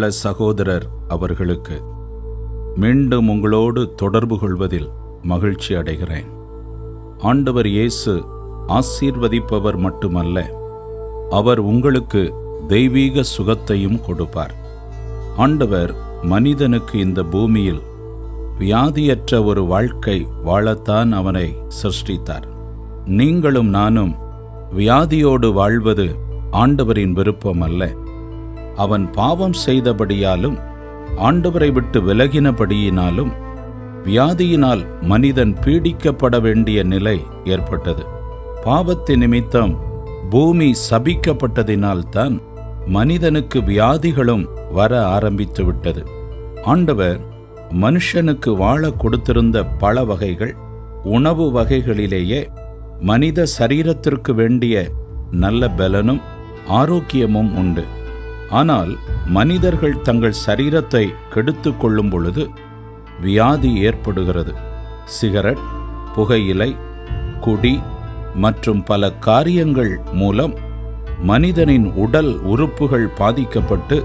அன்புள்ள சகோதரர் அவர்களுக்கு மீண்டும் உங்களோடு தொடர்பு கொள்வதில் மகிழ்ச்சி அடைகிறேன். ஆண்டவர் இயேசு ஆசீர்வதிப்பவர் மட்டுமல்ல அவர் உங்களுக்கு தெய்வீக சுகத்தையும் கொடுப்பார். ஆண்டவர் மனிதனுக்கு இந்த பூமியில் வியாதியற்ற ஒரு வாழ்க்கை வாழத்தான் அவனை சிருஷ்டித்தார். நீங்களும் நானும் வியாதியோடு வாழ்வது ஆண்டவரின் விருப்பம் அல்ல அவன் பாவம் செய்தபடியாலும் ஆண்டவரை விட்டு விலகினபடியினாலும் வியாதியினால் மனிதன் பீடிக்கப்பட வேண்டிய நிலை ஏற்பட்டது. பாவத்தின் நிமித்தம் பூமி சபிக்கப்பட்டதினால்தான் மனிதனுக்கு வியாதிகளும் வர ஆரம்பித்து விட்டது. ஆண்டவர் மனுஷனுக்கு வாழ கொடுத்திருந்த பல வகைகள் உணவு வகைகளிலேயே மனித சரீரத்திற்கு வேண்டிய நல்ல பலனும் ஆரோக்கியமும் உண்டு. ஆனால் மனிதர்கள் தங்கள் சரீரத்தை கெடுத்து கொள்ளும் பொழுது வியாதி ஏற்படுகிறது. சிகரெட் புகையிலை குடி மற்றும் பல காரியங்கள் மூலம் மனிதனின் உடல் உறுப்புகள் பாதிக்கப்பட்டு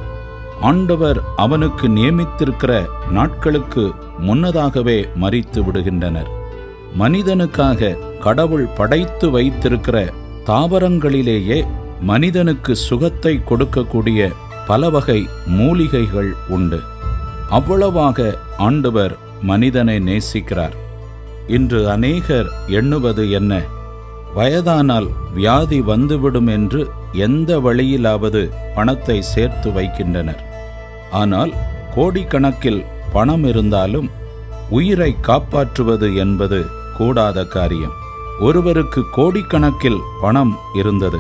ஆண்டவர் அவனுக்கு நியமித்திருக்கிற நாட்களுக்கு முன்னதாகவே மறித்து விடுகின்றனர். மனிதனுக்காக கடவுள் படைத்து வைத்திருக்கிற தாவரங்களிலேயே மனிதனுக்கு சுகத்தை கொடுக்கக்கூடிய பல வகை மூலிகைகள் உண்டு. அவ்வளவாக ஆண்டவர் மனிதனை நேசிக்கிறார். இன்று அநேகர் எண்ணுவது என்ன? வயதானால் வியாதி வந்துவிடும் என்று எந்த வழியிலாவது பணத்தை சேர்த்து வைக்கின்றனர். ஆனால் கோடிக்கணக்கில் பணம் இருந்தாலும் உயிரை காப்பாற்றுவது என்பது கூடாத காரியம். ஒருவருக்கு கோடிக்கணக்கில் பணம் இருந்தது.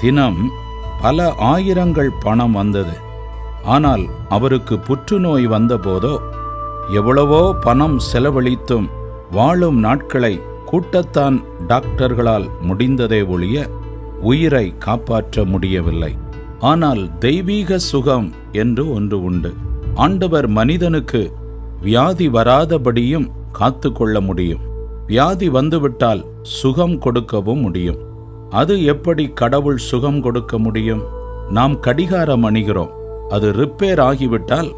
தினம் பல ஆயிரங்கள் பணம் வந்தது. ஆனால் அவருக்கு புற்றுநோய் வந்தபோதோ எவ்வளவோ பணம் செலவழித்தும் வாழும் நாட்களை கூட்டத்தான் டாக்டர்களால் முடிந்ததே ஒழிய உயிரை காப்பாற்ற முடியவில்லை. ஆனால் தெய்வீக சுகம் என்று ஒன்று உண்டு. ஆண்டவர் மனிதனுக்கு வியாதி வராதபடியும் காத்து கொள்ள முடியும். வியாதி வந்துவிட்டால் சுகம் கொடுக்கவும் முடியும். அது எப்படி கடவுள் சுகம் கொடுக்க முடியும்? நாம் கடிகாரம் அணிகிறோம். அது ரிப்பேர் ஆகிவிட்டால்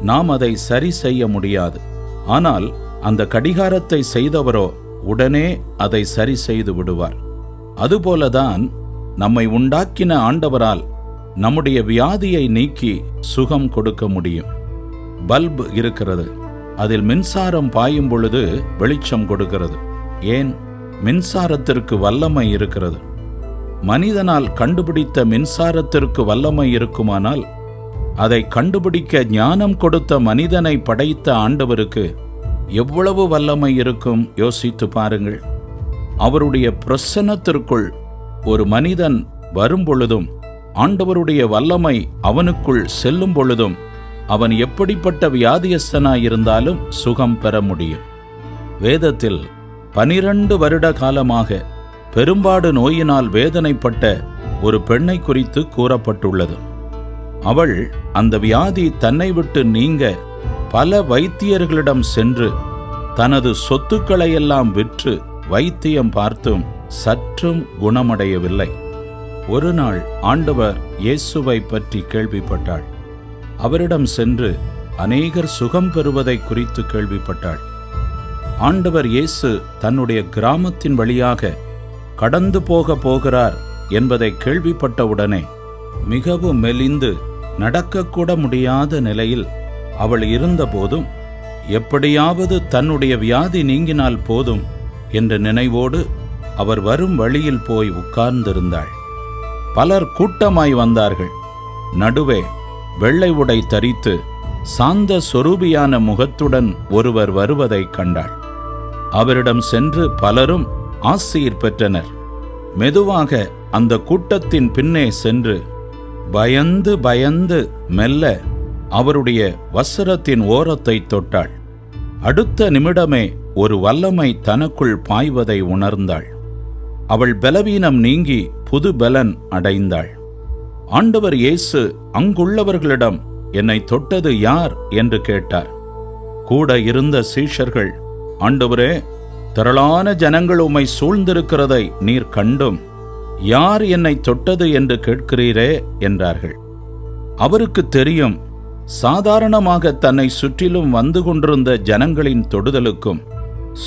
நாம் அதை சரி செய்ய முடியாது. ஆனால் அந்த கடிகாரத்தை செய்தவரோ உடனே அதை சரி செய்து விடுவார். அதுபோலதான் நம்மை உண்டாக்கின ஆண்டவரால் நம்முடைய வியாதியை நீக்கி சுகம் கொடுக்க முடியும். பல்ப் இருக்கிறது. அதில் மின்சாரம் பாயும் பொழுது வெளிச்சம் கொடுக்கிறது. ஏன்? மின்சாரத்திற்கு வல்லமை இருக்கிறது. மனிதனால் கண்டுபிடித்த மின்சாரத்திற்கு வல்லமை இருக்குமானால் அதை கண்டுபிடிக்க ஞானம் கொடுத்த மனிதனை படைத்த ஆண்டவருக்கு எவ்வளவு வல்லமை இருக்கும் யோசித்து பாருங்கள். அவருடைய பிரசன்னத்திற்குள் ஒரு மனிதன் வரும்பொழுதும் ஆண்டவருடைய வல்லமை அவனுக்குள் செல்லும் பொழுதும் அவன் எப்படிப்பட்ட வியாதியஸ்தனாயிருந்தாலும் சுகம் பெற முடியும். வேதத்தில் பனிரண்டு வருட காலமாக பெரும்பாடு நோயினால் வேதனைப்பட்ட ஒரு பெண்ணை குறித்து கூறப்பட்டுள்ளது. அவள் அந்த வியாதி தன்னை விட்டு நீங்க பல வைத்தியர்களிடம் சென்று தனது சொத்துக்களையெல்லாம் விற்று வைத்தியம் பார்த்தும் சற்றும் குணமடையவில்லை. ஒரு நாள் ஆண்டவர் இயேசுவை பற்றி கேள்விப்பட்டாள். அவரிடம் சென்று அநேகர் சுகம் பெறுவதை குறித்து கேள்விப்பட்டாள். ஆண்டவர் இயேசு தன்னுடைய கிராமத்தின் வழியாக கடந்து போக போகிறார் என்பதை கேள்விப்பட்டவுடனே மிகவும் மெலிந்து நடக்கக்கூட முடியாத நிலையில் அவள் இருந்தபோதும் எப்படியாவது தன்னுடைய வியாதி நீங்கினால் போதும் என்ற நினைவோடு அவர் வரும் வழியில் போய் உட்கார்ந்திருந்தாள். பலர் கூட்டமாய் வந்தார்கள். நடுவே வெள்ளை உடை தரித்து சாந்த சொரூபியான முகத்துடன் ஒருவர் வருவதைக் கண்டாள். அவரிடம் சென்று பலரும் ஆசீர் பெற்றனர். மெதுவாக அந்த கூட்டத்தின் பின்னே சென்று பயந்து பயந்து மெல்ல அவருடைய வஸ்திரத்தின் ஓரத்தை தொட்டாள். அடுத்த நிமிடமே ஒரு வல்லமை தனக்குள் பாய்வதை உணர்ந்தாள். அவள் பலவீனம் நீங்கி புது பலன் அடைந்தாள். ஆண்டவர் இயேசு அங்குள்ளவர்களிடம் என்னை தொட்டது யார்? என்று கேட்டார். கூட இருந்த சீஷர்கள் ஆண்டவரே திரளான ஜனங்கள் உம்மை சூழ்ந்திருக்கிறதை நீர் கண்டும். யார் என்னை தொட்டது என்று கேட்கிறீரே என்றார்கள். அவருக்கு தெரியும் சாதாரணமாக தன்னை சுற்றிலும் வந்து கொண்டிருந்த ஜனங்களின் தொடுதலுக்கும்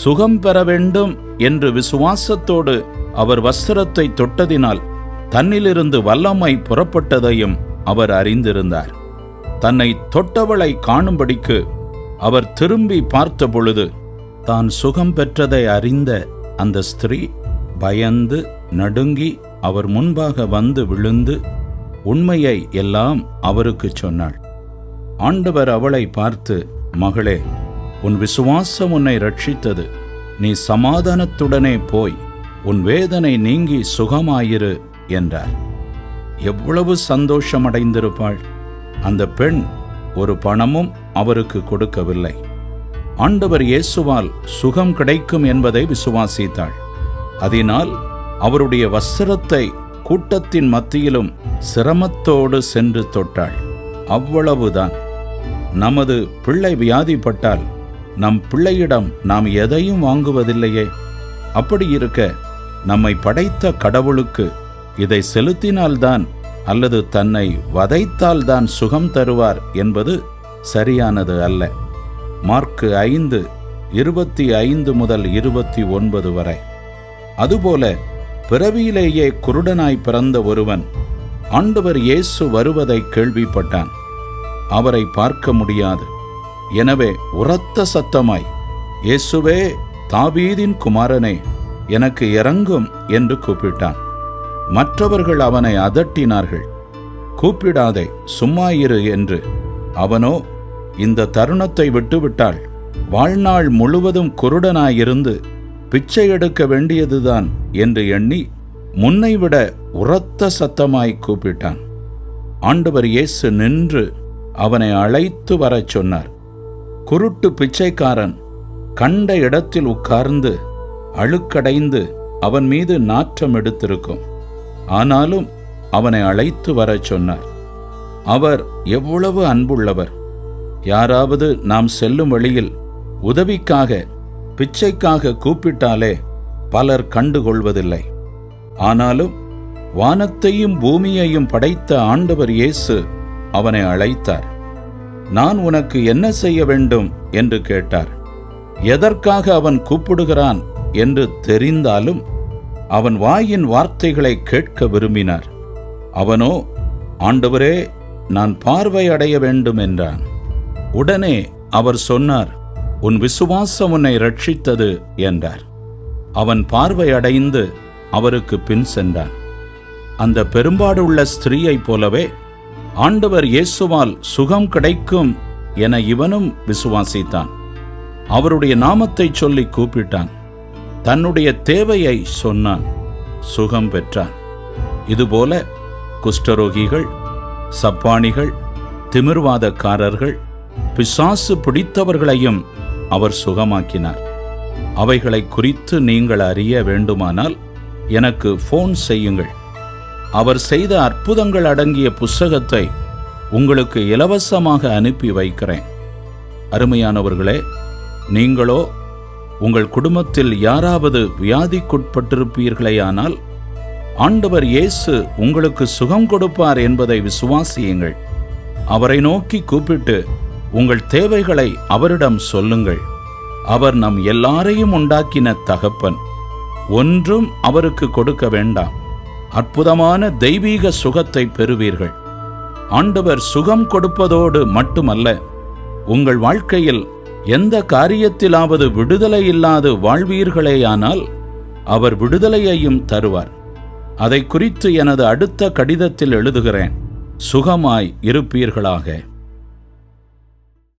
சுகம் பெற வேண்டும் என்று விசுவாசத்தோடு அவர் வஸ்திரத்தை தொட்டதினால் தன்னிலிருந்து வல்லமை புறப்பட்டதையும் அவர் அறிந்திருந்தார். தன்னை தொட்டவளை காணும்படிக்கு அவர் திரும்பி பார்த்த பொழுது தான் சுகம் பெற்றதை அறிந்த அந்த ஸ்திரீ பயந்து நடுங்கி அவர் முன்பாக வந்து விழுந்து உண்மையை எல்லாம் அவருக்கு சொன்னாள். ஆண்டவர் அவளை பார்த்து மகளே உன் விசுவாசம் உன்னை ரட்சித்தது நீ சமாதானத்துடனே போய் உன் வேதனை நீங்கி சுகமாயிரு என்றார். எவ்வளவு சந்தோஷமடைந்திருப்பாள். அந்த பெண் ஒரு பணமும் அவருக்கு கொடுக்கவில்லை. ஆண்டவர் இயேசுவால் சுகம் கிடைக்கும் என்பதை விசுவாசித்தாள். அதனால் அவருடைய வஸ்திரத்தை கூட்டத்தின் மத்தியிலும் சிரமத்தோடு சென்று தொட்டாள். அவ்வளவுதான். நமது பிள்ளை வியாதிப்பட்டால் நம் பிள்ளையிடம் நாம் எதையும் வாங்குவதில்லையே. அப்படி இருக்க நம்மை படைத்த கடவுளுக்கு இதை செலுத்தினால்தான் அல்லது தன்னை வதைத்தால்தான் சுகம் தருவார் என்பது சரியானது அல்ல. மார்க்கு ஐந்து இருபத்தி ஐந்து முதல் இருபத்தி ஒன்பது வரை. அதுபோல பிறவியிலேயே குருடனாய் பிறந்த ஒருவன் ஆண்டவர் இயேசு வருவதை கேள்விப்பட்டான். அவரை பார்க்க முடியாது. எனவே உரத்த சத்தமாய் இயேசுவே தாபீதின் குமாரனே எனக்கு இறங்கும் என்று கூப்பிட்டான். மற்றவர்கள் அவனை அதட்டினார்கள். கூப்பிடாதே சும்மா இரு என்று அவனோ இந்த தருணத்தை விட்டுவிட்டால் வாழ்நாள் முழுவதும் குருடனாயிருந்து பிச்சை எடுக்க வேண்டியதுதான் என்று எண்ணி முன்னைவிட உரத்த சத்தமாய் கூப்பிட்டான். ஆண்டவர் இயேசு நின்று அவனை அழைத்து வரச் சொன்னார். குருட்டு பிச்சைக்காரன் கண்ட இடத்தில் உட்கார்ந்து அழுக்கடைந்து அவன் மீது நாற்றம் எடுத்திருக்கும். ஆனாலும் அவனை அழைத்து வரச் சொன்னார். அவர் எவ்வளவு அன்புள்ளவர். யாராவது நாம் செல்லும் வழியில் உதவிக்காக பிச்சைக்காக கூப்பிட்டாலே பலர் கண்டுகொள்வதில்லை. ஆனாலும் வானத்தையும் பூமியையும் படைத்த ஆண்டவர் இயேசு அவனை அழைத்தார். நான் உனக்கு என்ன செய்ய வேண்டும்? என்று கேட்டார். எதற்காக அவன் கூப்பிடுகிறான்? என்று தெரிந்தாலும் அவன் வாயின் வார்த்தைகளை கேட்க விரும்பினார். அவனோ ஆண்டவரே நான் பார்வை அடைய வேண்டும் என்றான். உடனே அவர் சொன்னார் உன் விசுவாசம் உன்னை ரட்சித்தது என்றார். அவன் பார்வை அடைந்து அவருக்கு பின் சென்றான். அந்த பெரும்பாடு உள்ள ஸ்திரீயைப் போலவே ஆண்டவர் இயேசுவால் சுகம் கிடைக்கும் என இவனும் விசுவாசித்தான். அவருடைய நாமத்தைச் சொல்லி கூப்பிட்டான். தன்னுடைய தேவையை சொன்னான். சுகம் பெற்றான். இதுபோல குஷ்டரோகிகள் சப்பானிகள் திமிர்வாதக்காரர்கள் பிசாசு பிடித்தவர்களையும் அவர் சுகமாக்கினார். அவைகளை குறித்து நீங்கள் அறிய வேண்டுமானால் எனக்கு ஃபோன் செய்யுங்கள். அவர் செய்த அற்புதங்கள் அடங்கிய புஸ்தகத்தை உங்களுக்கு இலவசமாக அனுப்பி வைக்கிறேன். அருமையானவர்களே நீங்களோ உங்கள் குடும்பத்தில் யாராவது வியாதிக்குட்பட்டிருப்பீர்களேயானால் ஆண்டவர் இயேசு உங்களுக்கு சுகம் கொடுப்பார் என்பதை விசுவாசியுங்கள். அவரை நோக்கி கூப்பிட்டு உங்கள் தேவைகளை அவரிடம் சொல்லுங்கள். அவர் நம் எல்லாரையும் உண்டாக்கின தகப்பன். ஒன்றும் அவருக்கு கொடுக்க வேண்டாம். அற்புதமான தெய்வீக சுகத்தை பெறுவீர்கள். ஆண்டவர் சுகம் கொடுப்பதோடு மட்டுமல்ல உங்கள் வாழ்க்கையில் எந்த காரியத்திலாவது விடுதலை இல்லாது வாழ்வீர்களேயானால் அவர் விடுதலையையும் தருவார். அதை குறித்து எனது அடுத்த கடிதத்தில் எழுதுகிறேன். சுகமாய் இருப்பீர்களாக.